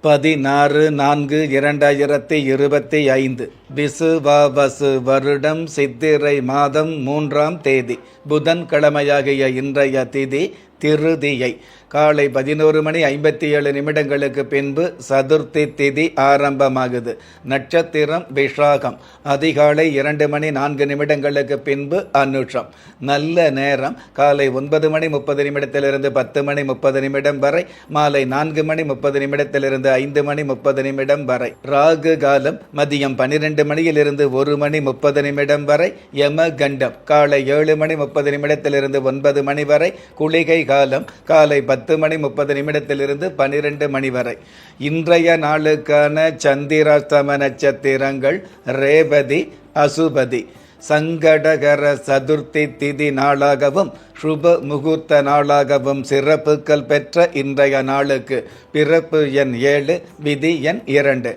பதினாறு நான்கு இரண்டாயிரத்தி இருபத்தி ஐந்து. விசுவாவசு வருடம் சித்திரை மாதம் மூன்றாம் தேதி புதன் கிழமையாகிய இன்றைய திதி திருதியை. காலை பதினோரு மணி ஐம்பத்தி ஏழு நிமிடங்களுக்கு பின்பு சதுர்த்தி திதி ஆரம்பமாகுது. நட்சத்திரம் விஷாகம். அதிகாலை இரண்டு மணி நான்கு நிமிடங்களுக்கு பின்பு அனுஷம். நல்ல நேரம். காலை ஒன்பது மணி முப்பது நிமிடத்திலிருந்து பத்து மணி முப்பது நிமிடம் வரை மாலை நான்கு மணி முப்பது நிமிடத்திலிருந்து ஐந்து மணி முப்பது நிமிடம் வரை. ராகு காலம் மதியம் பன்னிரண்டு மணியிலிருந்து ஒரு மணி முப்பது நிமிடம் வரை யம கண்டம். காலை ஏழு மணி முப்பது நிமிடத்திலிருந்து ஒன்பது மணி வரை குளிகை காலம் காலை பத்து மணி முப்பது நிமிடத்திலிருந்து பனிரெண்டு மணி வரை. இன்றைய நாளுக்கான சந்திராஸ்தம நட்சத்திரங்கள் ரேவதி அசுபதி. சங்கடகர சதுர்த்தி திதி நாளாகவும் சுப முகூர்த்த நாளாகவும் சிறப்புகள் பெற்ற இன்றைய நாளுக்கு. பிறப்பு எண் ஏழு விதி எண் இரண்டு.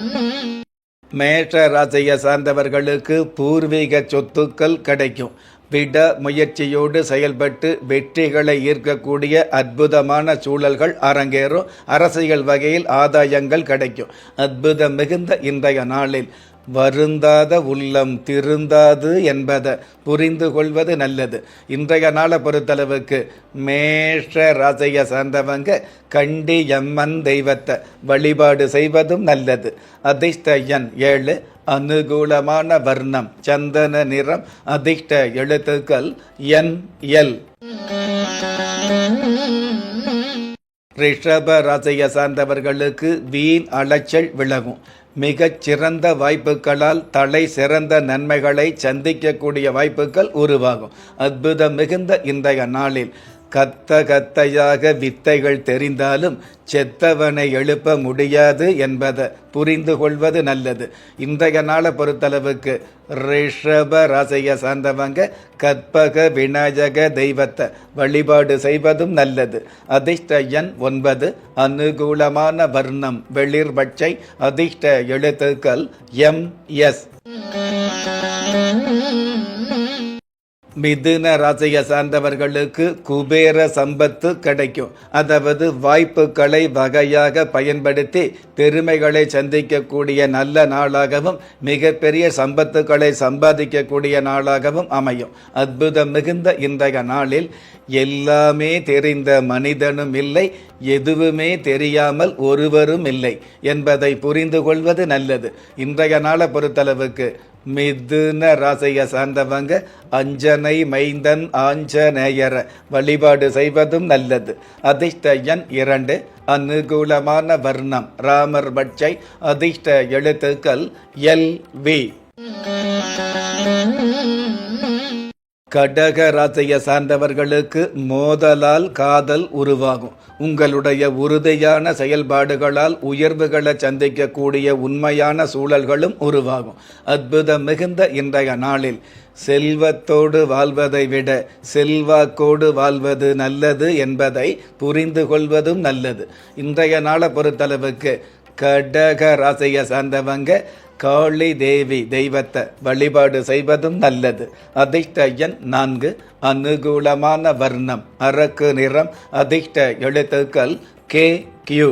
மேஷ ராசியை சார்ந்தவர்களுக்கு பூர்வீக சொத்துக்கள் கிடைக்கும். விட முயற்சியோடு செயல்பட்டு வெற்றிகளை ஈர்க்கக்கூடிய அற்புதமான சூழல்கள் அரங்கேறும். அரசியல் வகையில் ஆதாயங்கள் கிடைக்கும். அற்புதம் மிகுந்த இன்றைய நாளில் வருந்தாத உள்ளம் திருந்தாது என்பதை புரிந்து கொள்வது நல்லது. இன்றைய நாளை பொறுத்தளவுக்கு மேஷ ராசியை சார்ந்தவங்க கண்டி எம்மன் தெய்வத்தை வழிபாடு செய்வதும் நல்லது. அதிர்ஷ்ட எண் ஏழு அனுகூலமான வர்ணம் சந்தன நிறம் அதிர்ஷ்ட எழுத்துக்கள் என் எல். ரிஷப ராசியை சார்ந்தவர்களுக்கு வீண் அலைச்சல் விலகும். மிகச் சிறந்த வாய்ப்புகளால் தலை சிறந்த நன்மைகளை சந்திக்கக்கூடிய வாய்ப்புகள் உருவாகும். அற்புதம் மிகுந்த இன்றைய நாளில். கத்த கத்தையாக வித்தைகள் தெரிந்தாலும் செத்தவனை எழுப்ப முடியாது என்பதை புரிந்து கொள்வது நல்லது. இன்றைய நாளை பொறுத்தளவுக்கு ரிஷப ராசியை சார்ந்தவங்க கற்பக விநாயக தெய்வத்தை வழிபாடு செய்வதும் நல்லது. அதிர்ஷ்ட எண் ஒன்பது அனுகூலமான வர்ணம் வெளிர் பச்சை அதிர்ஷ்ட எழுத்துக்கள் எம் எஸ். மிதுன ராசியை சார்ந்தவர்களுக்கு குபேர சம்பத்து கிடைக்கும். அதாவது வாய்ப்புகளை வகையாக பயன்படுத்தி பெருமைகளை சந்திக்கக்கூடிய நல்ல நாளாகவும் மிகப்பெரிய சம்பத்துக்களை சம்பாதிக்கக்கூடிய நாளாகவும் அமையும். அற்புதம் மிகுந்த இன்றைய நாளில் எல்லாமே தெரிந்த மனிதனும் இல்லை எதுவுமே தெரியாமல் ஒருவரும் இல்லை என்பதை புரிந்து கொள்வது நல்லது. இன்றைய நாளை பொறுத்தளவுக்கு மிதுன ராசியை சார்ந்தவங்க அஞ்சனை மைந்தன் ஆஞ்சநேயர வழிபாடு செய்வதும் நல்லது. அதிர்ஷ்ட எண் இரண்டு அனுகூலமான வர்ணம் ராமர் பட்சை அதிர்ஷ்ட எழுத்துக்கள் எல் வி. கடக ராசியை சார்ந்தவர்களுக்கு மோதலால் காதல் உருவாகும். உங்களுடைய உறுதியான செயல்பாடுகளால் உயர்வுகளை சந்திக்கக்கூடிய உண்மையான சூழல்களும் உருவாகும். அற்புதம் மிகுந்த இன்றைய நாளில் செல்வத்தோடு வாழ்வதை விட செல்வாக்கோடு வாழ்வது நல்லது என்பதை புரிந்து கொள்வதும் நல்லது. இன்றைய நாளை பொறுத்தளவுக்கு கடக ராசியை சார்ந்தவங்க காளி தேவி தெய்வத்தை வழிபாடு செய்வதும் நல்லது. அதிர்ஷ்ட எண் நான்கு அனுகூலமான வர்ணம் அரக்கு நிறம் அதிர்ஷ்ட எழுத்துக்கள் கே கியூ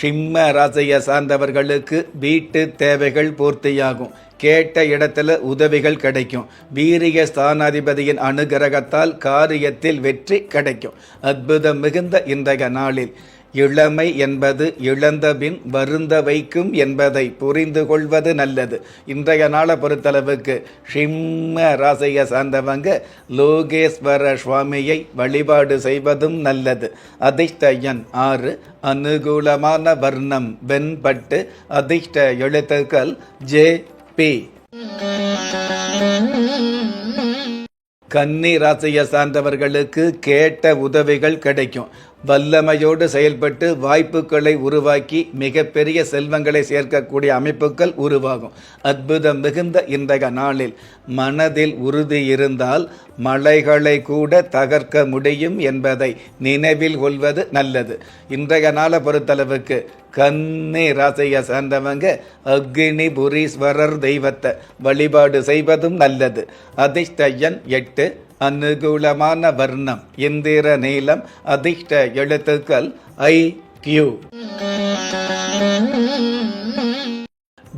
சிம்ம ராசியை சார்ந்தவர்களுக்கு வீட்டு தேவைகள் பூர்த்தியாகும். கேட்ட இடத்துல உதவிகள் கிடைக்கும். வீரிய ஸ்தானாதிபதியின் அனுகிரகத்தால் காரியத்தில் வெற்றி கிடைக்கும். அற்புதம் மிகுந்த இன்றைய நாளில். இளமை என்பது இழந்தபின் வருந்த வைக்கும் என்பதை புரிந்து கொள்வது நல்லது. இன்றைய நாளை பொறுத்தளவுக்கு ஷிம்ம ராசியை சார்ந்தவங்க லோகேஸ்வர சுவாமியை வழிபாடு செய்வதும் நல்லது. அதிர்ஷ்ட எண் ஆறு அனுகூலமான வர்ணம் வெண்பட்டு அதிர்ஷ்ட எழுத்துக்கள் ஜே பி. கன்னி ராசியை சார்ந்தவர்களுக்கு கேட்ட உதவிகள் கிடைக்கும். வல்லமையோடு செயல்பட்டு வாய்ப்புகளை உருவாக்கி மிகப்பெரிய செல்வங்களை சேர்க்கக்கூடிய அமைப்புகள் உருவாகும். அற்புதம் மிகுந்த இன்றைய நாளில் மனதில் உறுதி இருந்தால் மலைகளை கூட தகர்க்க முடியும் என்பதை நினைவில் கொள்வது நல்லது. இன்றைய நாளை பொறுத்தளவுக்கு கன்னி ராசியை சார்ந்தவங்க அக்னி புரீஸ்வரர் தெய்வத்தை வழிபாடு செய்வதும் நல்லது. அதிர்ஷ்டயன் எட்டு அனுகூலமான வர்ணம் இந்திர நீளம் அதிர்ஷ்ட எழுத்துக்கள் ஐ கியூ.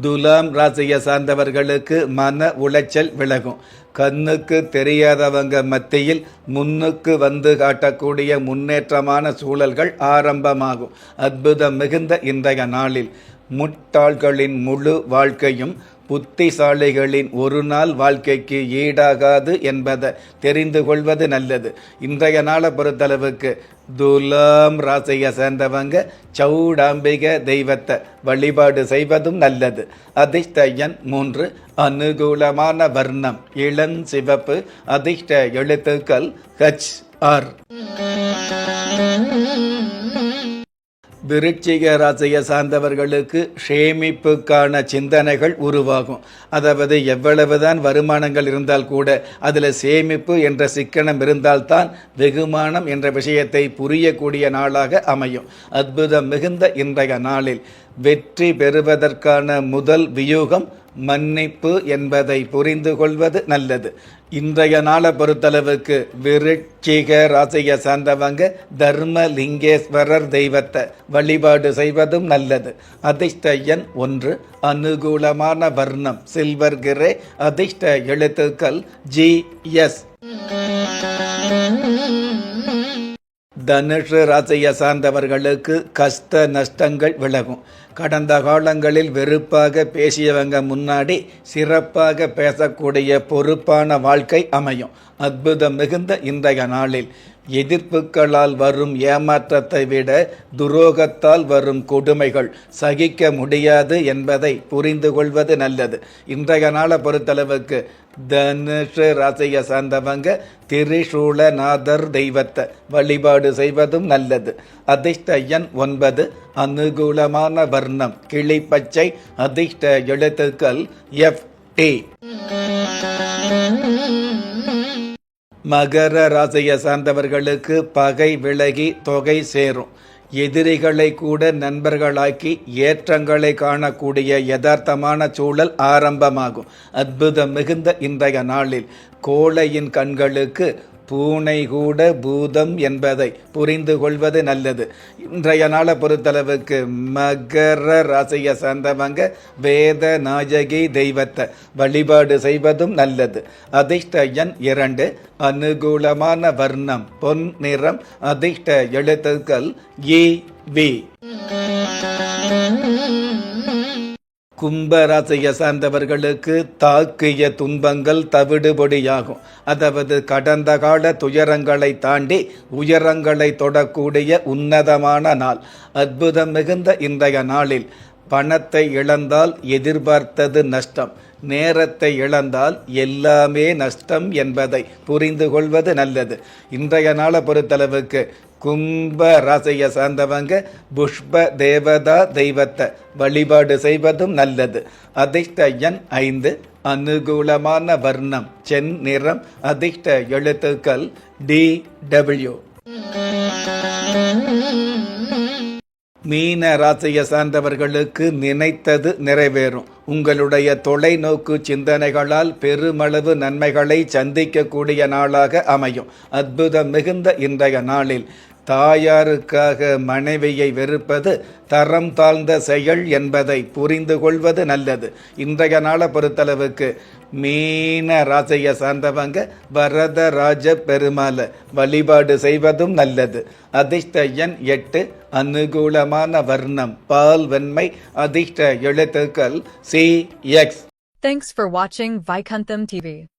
துலாம் ராசியை சார்ந்தவர்களுக்கு மன உளைச்சல் விலகும். கண்ணுக்கு தெரியாதவங்க மத்தியில் முன்னுக்கு வந்து காட்டக்கூடிய முன்னேற்றமான சூழல்கள் ஆரம்பமாகும். அற்புதம் மிகுந்த இன்றைய நாளில். முட்டாள்களின் முழு வாழ்க்கையும் புத்திசாலிகளின் ஒரு நாள் வாழ்க்கைக்கு ஈடாகாது என்பதை தெரிந்து கொள்வது நல்லது. இன்றைய நாளை பொறுத்தளவுக்கு துலாம் ராசியை சேர்ந்தவங்க சௌடாம்பிக தெய்வத்தை வழிபாடு செய்வதும் நல்லது. அதிர்ஷ்ட எண் மூன்று அனுகூலமான வர்ணம் இளம் சிவப்பு அதிர்ஷ்ட எழுத்துக்கள் ஹச் ஆர் விருச்சிக ராசியை சார்ந்தவர்களுக்கு சேமிப்புக்கான சிந்தனைகள் உருவாகும். அதாவது எவ்வளவுதான் வருமானங்கள் இருந்தால் கூட அதில் சேமிப்பு என்ற சிக்கனம் இருந்தால்தான் வெகுமானம் என்ற விஷயத்தை புரியக்கூடிய நாளாக அமையும். அற்புதம் மிகுந்த இன்றைய நாளில் வெற்றி பெறுவதற்கான முதல் வியூகம் மன்னிப்பு என்பதை புரிந்து கொள்வது நல்லது. இன்றைய நாளை பொறுத்தளவுக்கு விருட்சிக ராசியை சார்ந்தவங்க தர்ம லிங்கேஸ்வரர் தெய்வத்தை வழிபாடு செய்வதும் நல்லது. அதிர்ஷ்ட எண் ஒன்று. அனுகூலமான வர்ணம். Silver grey. அதிர்ஷ்ட எழுத்துக்கள் ஜி எஸ். தனுஷு ராசியை சார்ந்தவர்களுக்கு கஷ்ட நஷ்டங்கள் விலகும். கடந்த காலங்களில் வெறுப்பாக பேசியவங்க முன்னாடி சிறப்பாக பேசக்கூடிய பொறுப்பான வாழ்க்கை அமையும். அற்புதம் மிகுந்த இன்றைய நாளில். எதிர்ப்புகளால் வரும் ஏமாற்றத்தை விட துரோகத்தால் வரும் கொடுமைகள் சகிக்க முடியாது என்பதை புரிந்து கொள்வது நல்லது. இன்றைய நாளை பொறுத்தளவுக்கு தனுஷ ராசியை சார்ந்தவங்க திரிசூலநாதர் தெய்வத்தை வழிபாடு செய்வதும் நல்லது. அதிர்ஷ்ட எண் ஒன்பது அனுகூலமான வர்ணம். கிளிப்பச்சை அதிர்ஷ்ட எழுத்துக்கள் எஃப் டி மகர ராசியை சார்ந்தவர்களுக்கு பகை விலகி தொகை சேரும். எதிரிகளை கூட நண்பர்களாக்கி ஏற்றங்களை காணக்கூடிய யதார்த்தமான சூழல் ஆரம்பமாகும். அற்புதம் மிகுந்த இன்றைய நாளில். கோழையின் கண்களுக்கு பூனை கூட பூதம் என்பதை புரிந்து கொள்வது நல்லது. இன்றைய நாளை பொறுத்தளவுக்கு மகர ராசியை சார்ந்தவங்க வேத நாயகி தெய்வத்தை வழிபாடு செய்வதும் நல்லது. அதிர்ஷ்ட எண் இரண்டு அனுகூலமான வர்ணம் பொன் நிறம் அதிர்ஷ்ட எழுத்துக்கள் இ வி. கும்பராசியை சார்ந்தவர்களுக்கு தாக்கிய துன்பங்கள் தவிடுபொடியாகும். அதாவது கடந்த கால துயரங்களை தாண்டி உயரங்களை தொடக்கூடிய உன்னதமான நாள். அற்புதம் மிகுந்த இன்றைய நாளில் பணத்தை இழந்தால் எதிர்பார்த்தது நஷ்டம். நேரத்தை இழந்தால் எல்லாமே நஷ்டம் என்பதை புரிந்து கொள்வது நல்லது. இன்றைய நாளை பொறுத்தளவுக்கு கும்ப ராசியை சார்ந்தவங்க புஷ்ப தேவதா தெய்வத்தை வழிபாடு செய்வதும் நல்லது. அதிர்ஷ்ட எண் ஐந்து அனுகூலமான வர்ணம் சென் நிறம் அதிர்ஷ்ட எழுத்துக்கள் டி டபிள்யூ. மீன ராசியை சார்ந்தவர்களுக்கு நினைத்தது நிறைவேறும். உங்களுடைய தொலைநோக்கு சிந்தனைகளால் பெருமளவு நன்மைகளை சந்திக்கக்கூடிய நாளாக அமையும். அற்புதம் மிகுந்த இன்றைய நாளில். தாயாருக்காக மனைவியை வெறுப்பது தரம் தாழ்ந்த செயல் என்பதை புரிந்து கொள்வது நல்லது. இன்றைய நாளை பொறுத்தளவுக்கு மீன ராசியை சார்ந்தவங்க வரதராஜ பெருமாளை வழிபாடு செய்வதும் நல்லது. அதிர்ஷ்ட எண் எட்டு அனுகூலமான வர்ணம் பால் வெண்மை அதிர்ஷ்ட எழுத்துக்கள் சி எக்ஸ் தேங்க்ஸ் ஃபார் வாட்சிங் வைகந்தம் டிவி